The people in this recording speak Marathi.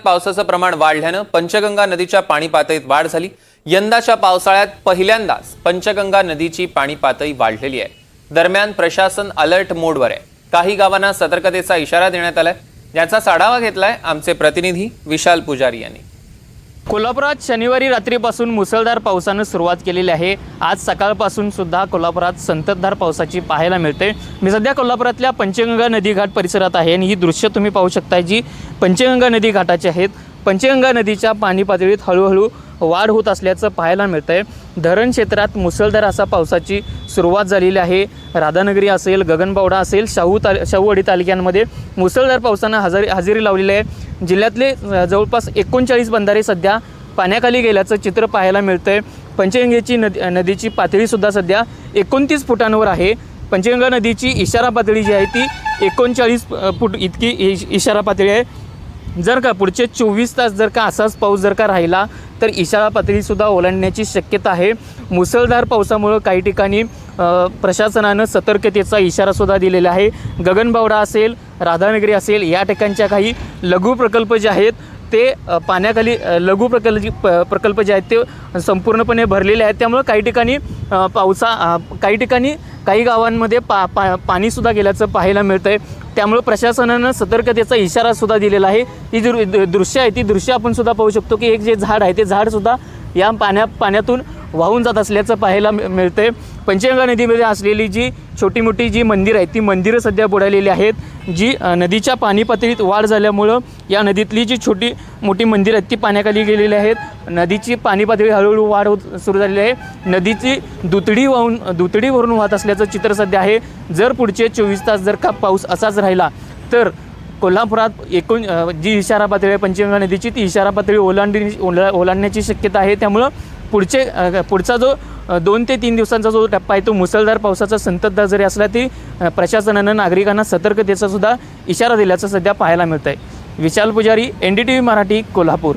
पावसाचं प्रमाण वाढल्यानं पंचगंगा नदीच्या पाणी पातळीत वाढ झाली. यंदाच्या पावसाळ्यात पहिल्यांदाच पंचगंगा नदीची पाणी पातळी वाढलेली आहे. दरम्यान प्रशासन अलर्ट मोडवर आहे. काही गावांना सतर्कतेचा इशारा देण्यात आलाय. याचाच आढावा घेतलाय आमचे प्रतिनिधी विशाल पुजारी यांनी. कोल्हापुरात शनिवारी रात्रीपासून मुसळधार पावसानं सुरुवात केलेली आहे. आज सकाळपासून सुद्धा कोल्हापुरात संततधार पावसाची पाहायला मिळते. मी सध्या कोल्हापुरातल्या पंचगंगा नदी घाट परिसरात आहे आणि ही दृश्य तुम्ही पाहू शकता जी पंचगंगा नदी घाटाची आहेत. पंचगंगा नदीच्या पाणी पातळीत हळूहळू वाढ होत असल्याचं पाहायला मिळतं आहे धरण क्षेत्रात मुसळधार असा पावसाची सुरुवात झालेली आहे. राधानगरी असेल गगनबावडा असेल शाहू ताल शाहूवाडी तालुक्यांमध्ये मुसळधार पावसानं हजेरी हजेरी लावलेली आहे. जिल्ह्यातले जवळपास एकोणचाळीस बंधारे सध्या पाण्याखाली गेल्याचं चित्र पाहायला मिळतं आहे पंचगंगेची नदी नदीची पातळीसुद्धा सध्या एकोणतीस फुटांवर आहे. पंचगंगा नदीची इशारा पातळी जी आहे ती एकोणचाळीस फूट इतकी इशारा पातळी आहे. जर का पुढचे चोवीस तास जर का असाच पाऊस जर का राहिला तर इशारा पातळीसुद्धा ओलांडण्याची शक्यता आहे. मुसळधार पावसामुळं काही ठिकाणी प्रशासनानं सतर्कतेचा इशारासुद्धा दिलेला आहे. गगनबावडा असेल राधानगरी असेल या ठिकाणच्या काही लघु प्रकल्प जे आहेत ते पाण्याखाली लघु प्रकल्प प- प्रकल्प जे आहेत ते संपूर्णपणे भरलेले आहेत. त्यामुळं काही ठिकाणी पावसा काही ठिकाणी काही गावांमध्ये पा पा पाणीसुद्धा गेल्याचं पाहायला मिळतं आहे त्यामुळं प्रशासनानं सतर्कतेचा इशारासुद्धा दिलेला आहे. ही जी दृ- दृश्य आहे ती दृश्य आपण सुद्धा पाहू शकतो की एक जे झाड आहे ते झाडसुद्धा या पाण्या पाण्यातून वाहून जात असल्याचं पाहायला मिळते पंचगंगा नदीमध्ये असलेली जी छोटी मोठी जी मंदिरं आहेत ती मंदिरं सध्या बुडालेली आहेत. जी नदीच्या पाणी पातळीत वाढ झाल्यामुळं या नदीतली जी छोटी मोठी मंदिरं आहेत ती पाण्याखाली गेलेली आहेत. नदीची पाणी पातळी हळूहळू वाढ होत सुरू झालेली आहे. नदीची दुतडी वाहून दुतडी भरून वाहत असल्याचं चित्र सध्या आहे. जर पुढचे चोवीस तास जर का पाऊस असाच राहिला तर कोल्हापुरात एकूण जी इशारा पातळी आहे पंचगंगा नदीची ती इशारा पातळी ओलांडणी ओला ओलांडण्याची शक्यता आहे. त्यामुळं पुढचे पुढचा जो दोन ते तीन दिवसांचा जो टप्पा आहे तो मुसळधार पावसाचा संततधार जरी असला तरी प्रशासनानं नागरिकांना सतर्कतेचा सुद्धा इशारा दिल्याचं सध्या पाहायला मिळतं आहे Vishal Pujari N D T V Marathi Kolhapur.